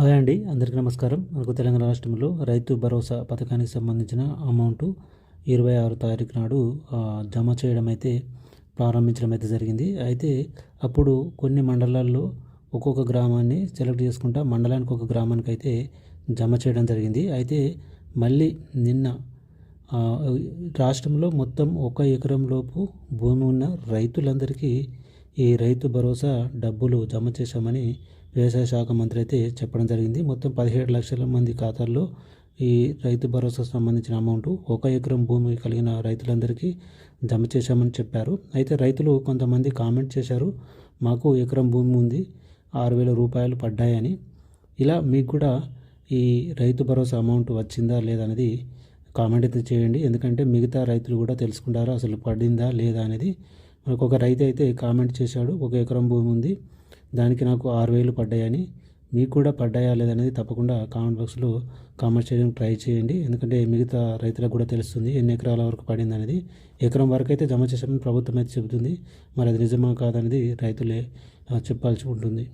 Hi అండి అందరికీ నమస్కారం. మనకు తెలంగాణ రాష్ట్రంలో రైతు భరోసా పథకానికి సంబంధించిన అమౌంట్ ఇరవై ఆరు తారీఖు నాడు జమ చేయడం అయితే ప్రారంభించడం అయితే జరిగింది. అయితే అప్పుడు కొన్ని మండలాల్లో ఒక్కొక్క గ్రామాన్ని సెలెక్ట్ చేసుకుంటా మండలానికి ఒక గ్రామానికి అయితే జమ చేయడం జరిగింది. అయితే మళ్ళీ నిన్న రాష్ట్రంలో మొత్తం ఒక ఎకరం లోపు భూమి ఉన్న రైతులందరికీ ఈ రైతు భరోసా డబ్బులు జమ చేశామని వ్యవసాయ శాఖ మంత్రి అయితే చెప్పడం జరిగింది. మొత్తం పదిహేడు లక్షల మంది ఖాతాల్లో ఈ రైతు భరోసా సంబంధించిన అమౌంట్ ఒక ఎకరం భూమి కలిగిన రైతులందరికీ జమ చేశామని చెప్పారు. అయితే రైతులు కొంతమంది కామెంట్ చేశారు మాకు ఎకరం భూమి ఉంది ఆరు వేల రూపాయలు పడ్డాయని. ఇలా మీకు కూడా ఈ రైతు భరోసా అమౌంట్ వచ్చిందా లేదా అనేది కామెంట్ అయితే చేయండి. ఎందుకంటే మిగతా రైతులు కూడా తెలుసుకుంటారు అసలు పడిందా లేదా అనేది మనకు ఒక రైతు అయితే కామెంట్ చేశాడు ఒక ఎకరం భూమి ఉంది దానికి నాకు ఆరు వేలు పడ్డాయని. మీకు కూడా పడ్డాయా లేదనేది తప్పకుండా కామెంట్ బాక్స్లో కామెంట్ చేయడానికి ట్రై చేయండి. ఎందుకంటే మిగతా రైతులకు కూడా తెలుస్తుంది ఎన్ని ఎకరాల వరకు పడింది అనేది. ఎకరం వరకు అయితే జమ చేసామని ప్రభుత్వం అయితే చెబుతుంది. మరి అది నిజమా కాదనేది రైతులే చెప్పాల్సి ఉంటుంది.